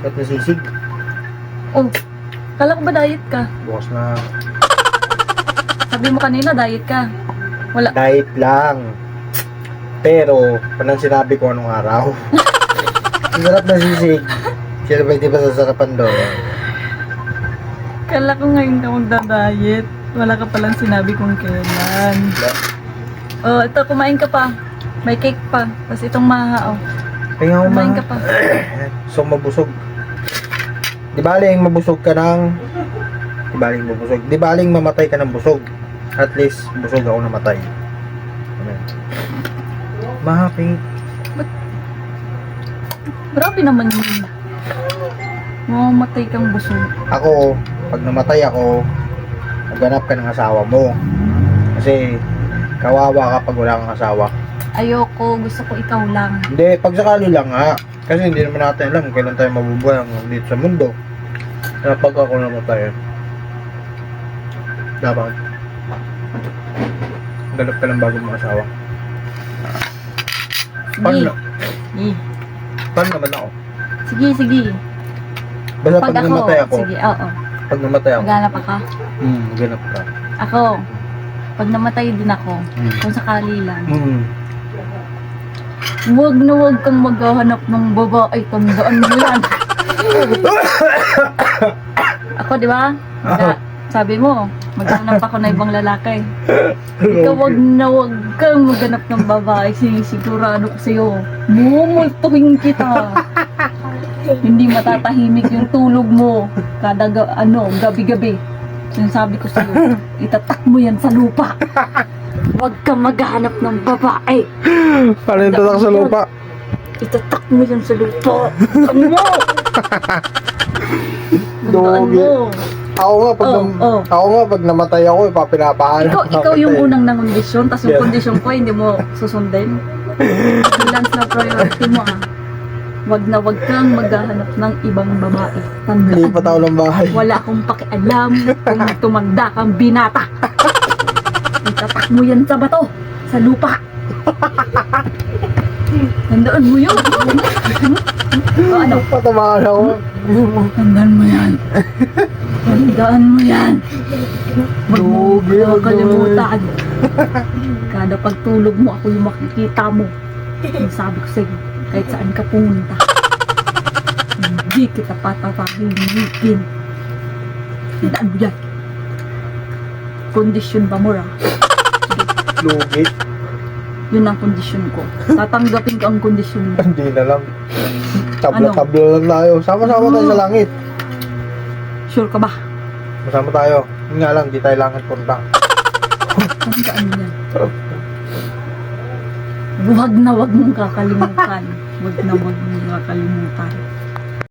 Kahit nasisig. Oh, kala ko ba diet ka? Bukas na. Sabi mo kanina diet ka. Wala. Diet lang. Pero, panang sinabi ko anong araw. Sarap na sisig. Sino ba hindi ba sasarapan doon? Kala ko ngayon ka magda-diet. Wala ka palang sinabi kung kailan. Oh, ito, kumain ka pa. May cake pa. Tapos itong maha, oh. Kaya ako Kumain ma. ka pa. So, mabusog. Di baling mabusog ka ng... Di baling mabusog. Di baling mamatay ka ng busog. At least, busog ako namatay. Amen. Mahappy. Grabe naman yun. Mamamatay kang busog. Ako, pag namatay ako, maghanap ka ng asawa mo. Kasi, kawawa ka pag wala kang asawa. Ayoko, gusto ko ikaw lang. Hindi, pag sakali lang nga. Kasi hindi naman natin alam kung kailan tayo mabubuhay dito sa mundo. Kaya pag ako namatay, dapat ganap ka ng bagong mga asawa. Paano, Sige. na, Sige, paano naman ako? sige. sige. Basta pag, namatay ako, sige, oo. pag namatay ako, Maghanap ka. hmm, ganap ka. Ako, pag namatay din ako, Hmm. kung sakali lang, Hmm. Huwag na huwag kang maghahanap ng babae, tandaan mo yan. ako, di ba? Sabi mo, maghanap ako na ibang lalaki. Ikaw wag na wag kang maghanap ng babae. Sinisigurado ko sa'yo, mumultuhin kita. Hindi matatahimik yung tulog mo kada ga- ano, gabi-gabi. Sinasabi ko sa'yo, itatak mo yan sa lupa. Huwag kang maghanap ng babae. Paano yung tatak sa lupa? Itatak mo yan sa lupa. Ano mo? Tandaan Doge. mo. Ako nga, pag, Oh, nam- oh. ako nga, pag namatay ako, ipapinapahanap Ikaw, ikaw yung kita eh. unang nangondisyon, tapos yung Yeah. kondisyon ko, hindi mo susundin. Balance na priority mo ah. Wag na wag kang maghahanap ng ibang babae. Tandaan Lipat ako ng bahay. Wala akong pakialam kung tumanda kang binata. Itatak mo yan sa bato, sa lupa. Tandaan mo yun. o ano? Patamaan ako. Tandaan mo yan. Tandaan mo yan. Huwag mo Dugi, dugi. kalimutan. Kada pagtulog mo, ako yung makikita mo. Yung sabi ko sa'yo, kahit saan ka pumunta. Hindi kita patatahimikin. Tandaan mo yan. Kondisyon ba mo, ah? Lugi. Yun ang kondisyon ko. Tatanggapin ko ang kondisyon mo. Hindi na lang. Ano? Tabla-tabla lang tayo. Sama-sama tayo sa langit. Sure ka ba? Masama tayo. Yun nga lang, di tayo langit punta. Tandaan mo yan. Huwag na huwag mong kakalimutan. Huwag na huwag mong kakalimutan.